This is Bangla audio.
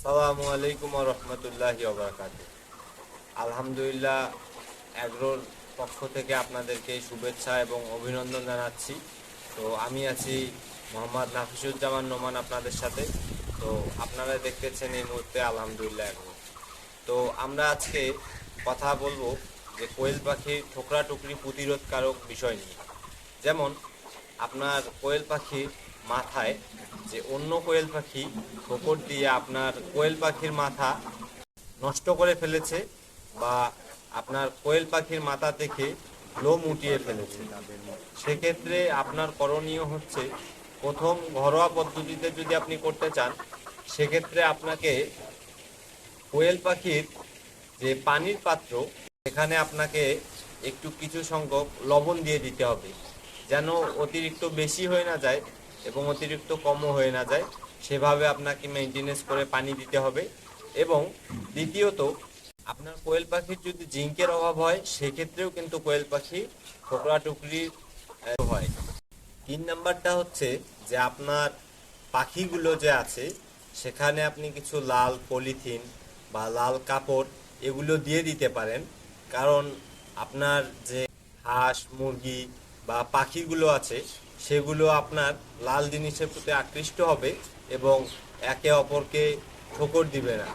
আসসালামু আলাইকুম রহমতুল্লাহ ওবরাকাত আলহামদুলিল্লাহ অ্যাগ্রোর পক্ষ থেকে আপনাদেরকে শুভেচ্ছা এবং অভিনন্দন জানাচ্ছি। তো আমি আছি মোহাম্মদ নাফিসুজ্জামান নোমান আপনাদের সাথে। তো আপনারা দেখতেছেন এই মুহূর্তে আলহামদুলিল্লাহ অ্যাগ্রো তো আমরা আজকে কথা বলব যে কোয়েল পাখির ঠোকরা টুকরি প্রতিরোধকারক বিষয় নিয়ে। যেমন, আপনার কোয়েল পাখির মাথায় যে অন্য কোয়েল পাখি ঠোকর দিয়ে আপনার কোয়েল পাখির মাথা নষ্ট করে ফেলেছে বা আপনার কোয়েল পাখির মাথা থেকে লোম উঠিয়ে ফেলেছে। সেক্ষেত্রে আপনার করণীয় হচ্ছে প্রথম ঘরোয়া পদ্ধতিতে যদি আপনি করতে চান, সেক্ষেত্রে আপনাকে কোয়েল পাখির যে পানির পাত্র, সেখানে আপনাকে একটু কিছু সংখ্যক লবণ দিয়ে দিতে হবে। যেন অতিরিক্ত বেশি হয়ে না যায় এবং অতিরিক্ত কমও হয়ে না যায়, সেভাবে আপনাকে মেনটেনেন্স করে পানি দিতে হবে। এবং দ্বিতীয়ত, আপনার কোয়েল পাখির যদি জিঙ্কের অভাব হয়, সেক্ষেত্রেও কিন্তু কোয়েল পাখি ঠোকরা টুকরি হয়। তিন নাম্বারটা হচ্ছে যে আপনার পাখিগুলো যে আছে, সেখানে আপনি কিছু লাল পলিথিন বা লাল কাপড় এগুলো দিয়ে দিতে পারেন। কারণ আপনার যে হাঁস, মুরগি বা পাখিগুলো আছে সেগুলো আপনার লাল জিনিসের প্রতি আকৃষ্ট হবে এবং একে অপরকে ঠোকর দিবে না।